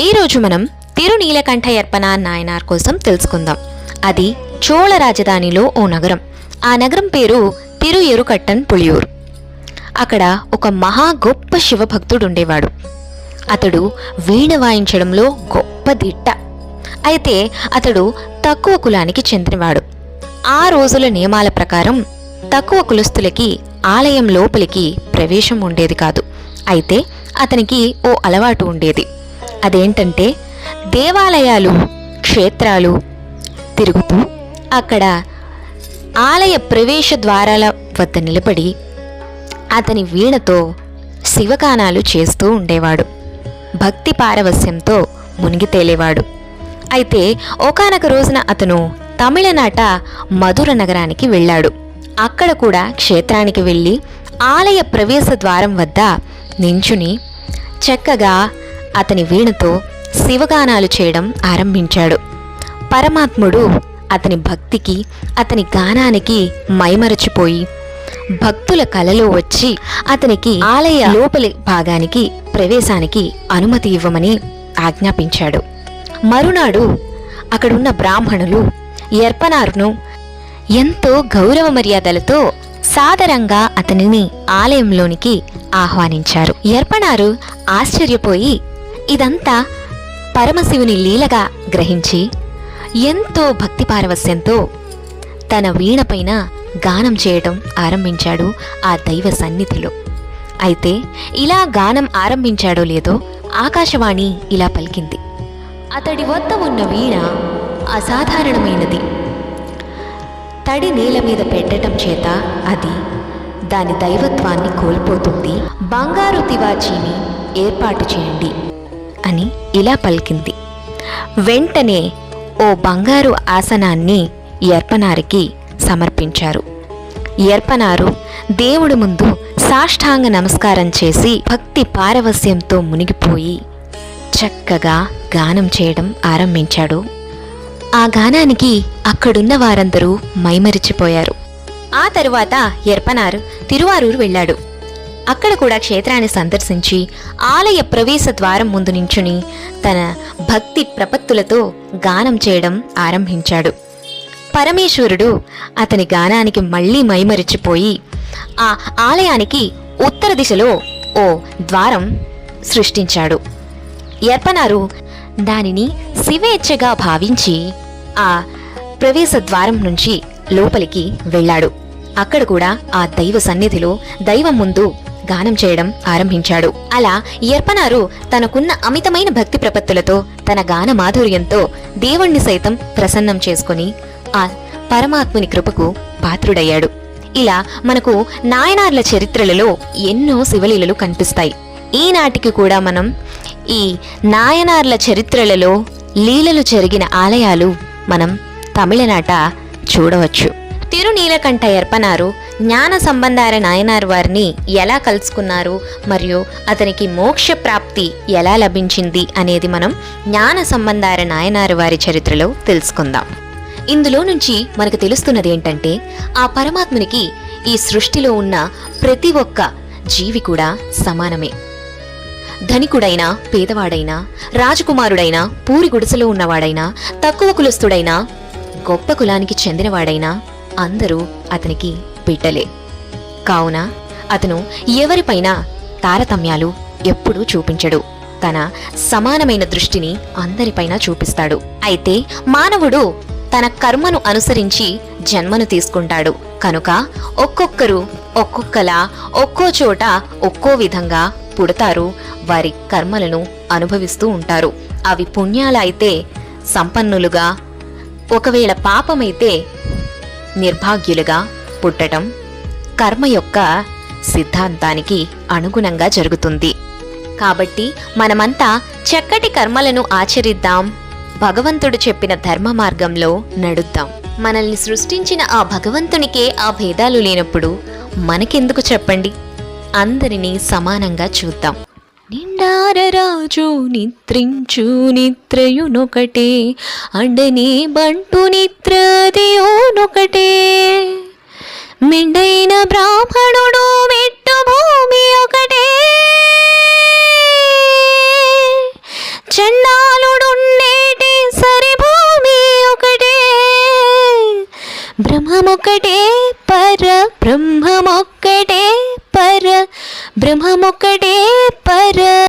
ఈరోజు మనం తిరునీలకంఠ యర్పన నాయనార్ కోసం తెలుసుకుందాం. అది చోళ రాజధానిలో ఓ నగరం. ఆ నగరం పేరు తిరు ఎరుకట్టన్ పులియూరు. అక్కడ ఒక మహా గొప్ప శివభక్తుడు ఉండేవాడు అతడు వీణ వాయించడంలో గొప్ప దిట్ట. అయితే అతడు తక్కువ కులానికి చెందినవాడు. ఆ రోజుల నియమాల ప్రకారం తక్కువ కులస్తులకి ఆలయం లోపలికి ప్రవేశం ఉండేది కాదు. అయితే అతనికి ఓ అలవాటు ఉండేది. అదేంటంటే దేవాలయాలు క్షేత్రాలు తిరుగుతూ అక్కడ ఆలయ ప్రవేశ ద్వారాల వద్ద నిలబడి అతని వీణతో శివగానాలు చేస్తూ ఉండేవాడు. భక్తి పారవస్యంతో మునిగి తేలేవాడు. అయితే ఒకానొక రోజున అతను తమిళనాట మధుర నగరానికి వెళ్ళాడు. అక్కడ కూడా క్షేత్రానికి వెళ్ళి ఆలయ ప్రవేశ ద్వారం వద్ద నించుని చక్కగా అతని వీణతో శివగానాలు చేయడం ఆరంభించాడు. పరమాత్ముడు అతని భక్తికి అతని గానానికి మైమరచిపోయి భక్తుల కలలో వచ్చి అతనికి ఆలయ లోపలి భాగానికి ప్రవేశానికి అనుమతి ఇవ్వమని ఆజ్ఞాపించాడు. మరునాడు అక్కడున్న బ్రాహ్మణులు ఎర్పనారును ఎంతో గౌరవ మర్యాదలతో సాదరంగా అతనిని ఆలయంలోనికి ఆహ్వానించారు. ఎర్పనారు ఆశ్చర్యపోయి ఇదంతా పరమశివుని లీలగా గ్రహించి ఎంతో భక్తి పారవస్యంతో తన వీణపైన గానం చేయటం ఆరంభించాడు ఆ దైవ సన్నిధిలో. అయితే ఇలా గానం ఆరంభించాడో లేదో ఆకాశవాణి ఇలా పలికింది. అతడి వద్ద ఉన్న వీణ అసాధారణమైనది. తడి నేల మీద పెట్టడం చేత అది దాని దైవత్వాన్ని కోల్పోతుంది. బంగారు తివాచీని ఏర్పాటు చేయండి. అని ఇలా పలికింది. వెంటనే ఓ బంగారు ఆసనాన్ని ఎర్పనారికి సమర్పించారు. ఎర్పనారు దేవుడి ముందు సాష్టాంగ నమస్కారం చేసి భక్తి పారవస్యంతో మునిగిపోయి చక్కగా గానం చేయడం ఆరంభించాడు. ఆ గానానికి అక్కడున్న వారందరూ మైమరిచిపోయారు. ఆ తరువాత ఎర్పనారు తిరువారూరు వెళ్ళాడు. అక్కడ కూడా క్షేత్రాన్ని సందర్శించి ఆలయ ప్రవేశ ద్వారం ముందు నించుని తన భక్తి ప్రపత్తులతో గానం చేయడం ఆరంభించాడు. పరమేశ్వరుడు అతని గానానికి మళ్ళీ మైమరిచిపోయి ఆ ఆలయానికి ఉత్తర దిశలో ఓ ద్వారం సృష్టించాడు. ఎర్పనారు దానిని శివేచ్ఛగా భావించి ఆ ప్రవేశ ద్వారం నుంచి లోపలికి వెళ్ళాడు. అక్కడ కూడా ఆ దైవ సన్నిధిలో దైవం ముందు గానం చేయడం ఆరంభించాడు. అలా ఎర్పనారు తనకున్న అమితమైన భక్తి ప్రపత్తులతో తన గాన మాధుర్యంతో దేవుణ్ణి సైతం ప్రసన్నం చేసుకుని ఆ పరమాత్ముని కృపకు పాత్రుడయ్యాడు. ఇలా మనకు నాయనార్ల చరిత్రలలో ఎన్నో శివలీలలు కనిపిస్తాయి. ఈనాటికి కూడా మనం ఈ నాయనార్ల చరిత్రలలో లీలలు జరిగిన ఆలయాలు మనం తమిళనాట చూడవచ్చు. తిరునీలకంఠ ఎర్పనారు జ్ఞాన సంబంధార నాయనార్ వారిని ఎలా కలుసుకున్నారు? మరియు అతనికి మోక్ష ప్రాప్తి ఎలా లభించింది? అనేది మనం జ్ఞాన సంబంధార నాయనార్ వారి చరిత్రలో తెలుసుకుందాం. ఇందులో నుంచి మనకు తెలుస్తున్నది ఏంటంటే ఆ పరమాత్మునికి ఈ సృష్టిలో ఉన్న ప్రతి ఒక్క జీవి కూడా సమానమే. ధనికుడైనా పేదవాడైనా రాజకుమారుడైనా పూరి గుడిసెలో ఉన్నవాడైనా తక్కువ కులస్తుడైనా గొప్ప కులానికి చెందినవాడైనా అందరూ అతనికి బిడ్డలే కావున అతను ఎవరిపైన తారతమ్యాలు ఎప్పుడూ చూపించడు. తన సమానమైన దృష్టిని అందరిపైన చూపిస్తాడు. అయితే మానవుడు తన కర్మను అనుసరించి జన్మను తీసుకుంటాడు. కనుక ఒక్కొక్కరు ఒక్కొక్కలా ఒక్కో చోట ఒక్కో విధంగా పుడతారు. వారి కర్మలను అనుభవిస్తూ ఉంటారు. అవి పుణ్యాల అయితే సంపన్నులుగా ఒకవేళ పాపమైతే నిర్భాగ్యులుగా పుట్టటం కర్మ యొక్క సిద్ధాంతానికి అనుగుణంగా జరుగుతుంది. కాబట్టి మనమంతా చక్కటి కర్మలను ఆచరిద్దాం. భగవంతుడు చెప్పిన ధర్మ మార్గంలో నడుద్దాం. మనల్ని సృష్టించిన ఆ భగవంతునికే ఆ భేదాలు లేనప్పుడు మనకెందుకు చెప్పండి? అందరినీ సమానంగా చూద్దాం. నిండారరాజు నిద్రించు నిద్రయునొకటే అండనే బంటు నిద్రదేయోనొకటే మిడైన బ్రాహ్మణుడు మెట్టు భూమి ఒకటే. చండాలుడుండేటి సరి భూమి ఒకటే. బ్రహ్మమొక్కటే పర బ్రహ్మమొక్కటే పర బ్రహ్మమొక్కటే పర